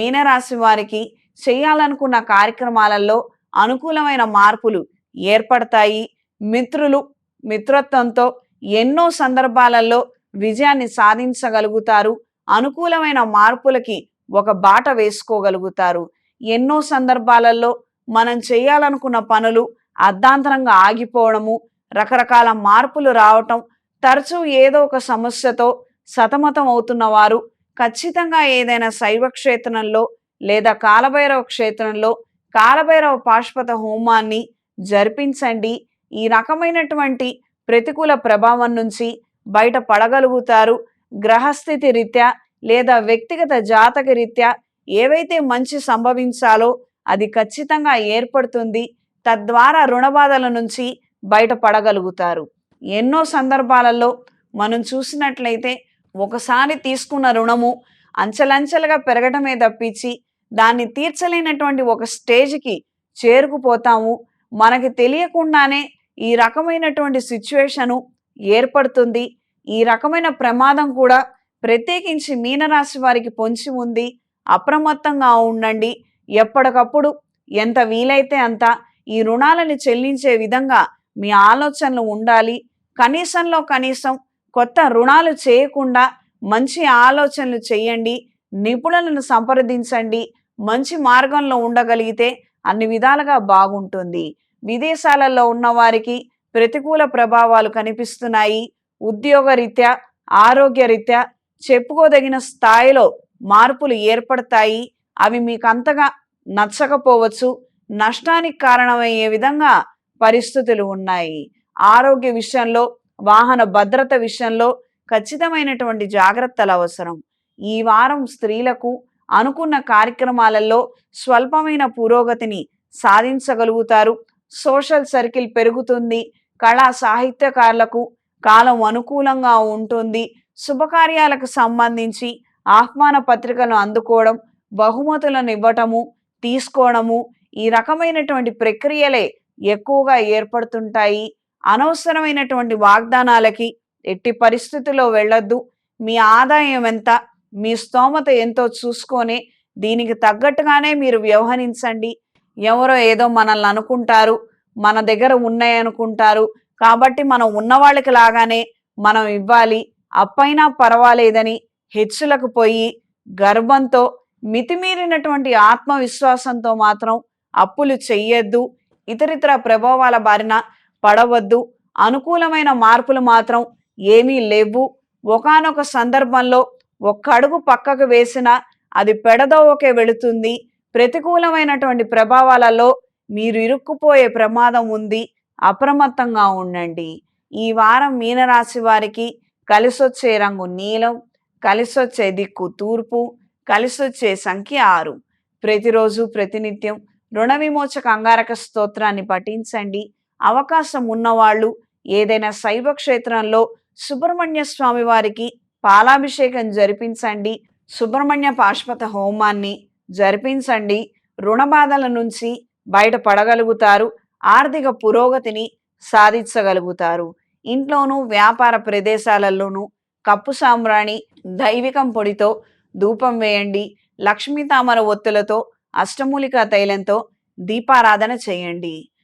మీనరాశి వారికి చేయాలనుకున్న కార్యక్రమాలలో అనుకూలమైన మార్పులు ఏర్పడతాయి. మిత్రులు మిత్రత్వంతో ఎన్నో సందర్భాలలో విజయాన్ని సాధించగలుగుతారు. అనుకూలమైన మార్పులకి ఒక బాట వేసుకోగలుగుతారు. ఎన్నో సందర్భాలలో మనం చేయాలనుకున్న పనులు అర్ధాంతరంగా ఆగిపోవడము రకరకాల మార్పులు రావటం తరచూ ఏదో ఒక సమస్యతో సతమతం అవుతున్న వారు ఖచ్చితంగా ఏదైనా శైవ క్షేత్రంలో లేదా కాలభైరవ క్షేత్రంలో కాలభైరవ పాశుపత హోమాన్ని జరిపించండి. ఈ రకమైనటువంటి ప్రతికూల ప్రభావం నుంచి బయట పడగలుగుతారు. గ్రహస్థితి రీత్యా లేదా వ్యక్తిగత జాతక రీత్యా ఏవైతే మంచి సంభవించాలో అది ఖచ్చితంగా ఏర్పడుతుంది. తద్వారా రుణబాధల నుంచి బయటపడగలుగుతారు ఎన్నో సందర్భాలలో మనం చూసినట్లయితే ఒకసారి తీసుకున్న రుణము అంచెలంచెలుగా పెరగటమే తప్పించి దాన్ని తీర్చలేనటువంటి ఒక స్టేజ్కి చేరుకుపోతాము. మనకి తెలియకుండానే ఈ రకమైనటువంటి సిచ్యువేషను ఏర్పడుతుంది. ఈ రకమైన ప్రమాదం కూడా ప్రత్యేకించి మీనరాశి వారికి పొంచి ఉంది. అప్రమత్తంగా ఉండండి. ఎప్పటికప్పుడు ఎంత వీలైతే అంత ఈ రుణాలని చెల్లించే విధంగా మీ ఆలోచనలు ఉండాలి. కనీసంలో కనీసం కొత్త రుణాలు చేయకుండా మంచి ఆలోచనలు చేయండి నిపుణులను సంప్రదించండి మంచి మార్గంలో ఉండగలిగితే అన్ని విధాలుగా బాగుంటుంది. విదేశాలలో ఉన్న వారికి ప్రతికూల ప్రభావాలు కనిపిస్తున్నాయి. ఉద్యోగరీత్యా ఆరోగ్యరీత్యా చెప్పుకోదగిన స్థాయిలో మార్పులు ఏర్పడతాయి. అవి మీకు అంతగా నచ్చకపోవచ్చు. నష్టానికి కారణమయ్యే విధంగా పరిస్థితులు ఉన్నాయి. ఆరోగ్య విషయంలో వాహన భద్రత విషయంలో ఖచ్చితమైనటువంటి జాగ్రత్తలు అవసరం. ఈ వారం స్త్రీలకు అనుకున్న కార్యక్రమాలలో స్వల్పమైన పురోగతిని సాధించగలుగుతారు. సోషల్ సర్కిల్ పెరుగుతుంది. కళా సాహిత్యకారులకు కాలం అనుకూలంగా ఉంటుంది. శుభకార్యాలకు సంబంధించి ఆహ్వాన పత్రికలను అందుకోవడం బహుమతులను ఇవ్వటము తీసుకోవడము ఈ రకమైనటువంటి ప్రక్రియలే ఎక్కువగా ఏర్పడుతుంటాయి. అనవసరమైనటువంటి వాగ్దానాలకి ఎట్టి పరిస్థితుల్లో వెళ్ళొద్దు. మీ ఆదాయం ఎంత మీ స్తోమత ఎంతో చూసుకొని దీనికి తగ్గట్టుగానే మీరు వ్యవహరించండి. ఎవరో ఏదో మనల్ని అనుకుంటారు మన దగ్గర ఉన్నాయనుకుంటారు. కాబట్టి మనం ఉన్నవాళ్ళకి లాగానే మనం ఇవ్వాలి. అప్పైనా పర్వాలేదని హెచ్చులకు పోయి గర్భంతో మితిమీరినటువంటి ఆత్మవిశ్వాసంతో మాత్రం అప్పులు చెయ్యొద్దు. ఇతరితర ప్రభావాల బారిన పడవద్దు. అనుకూలమైన మార్పులు మాత్రం ఏమీ లేవు. ఒకానొక సందర్భంలో ఒక్కడుగు పక్కకు వేసినా అది పెడదోవకే వెళుతుంది. ప్రతికూలమైనటువంటి ప్రభావాలలో మీరు ఇరుక్కుపోయే ప్రమాదం ఉంది. అప్రమత్తంగా ఉండండి. ఈ వారం మీనరాశి వారికి కలిసొచ్చే రంగు నీలం కలిసొచ్చే దిక్కు తూర్పు కలిసొచ్చే సంఖ్య ఆరు. ప్రతిరోజు ప్రతినిత్యం రుణ విమోచక అంగారక స్తోత్రాన్ని పఠించండి. అవకాశం ఉన్నవాళ్ళు ఏదైనా శైవ క్షేత్రంలో సుబ్రహ్మణ్య స్వామి వారికి పాలాభిషేకం జరిపించండి. సుబ్రహ్మణ్య పాశుపత హోమాన్ని జరిపించండి. రుణ బాధల నుంచి బయటపడగలుగుతారు. ఆర్థిక పురోగతిని సాధించగలుగుతారు. ఇంట్లోనూ వ్యాపార ప్రదేశాలలోనూ కప్పు సాంబ్రాణి దైవికం పొడితో ధూపం వేయండి. లక్ష్మీ తామర ఒత్తులతో అష్టమూలికా తైలంతో దీపారాధన చేయండి.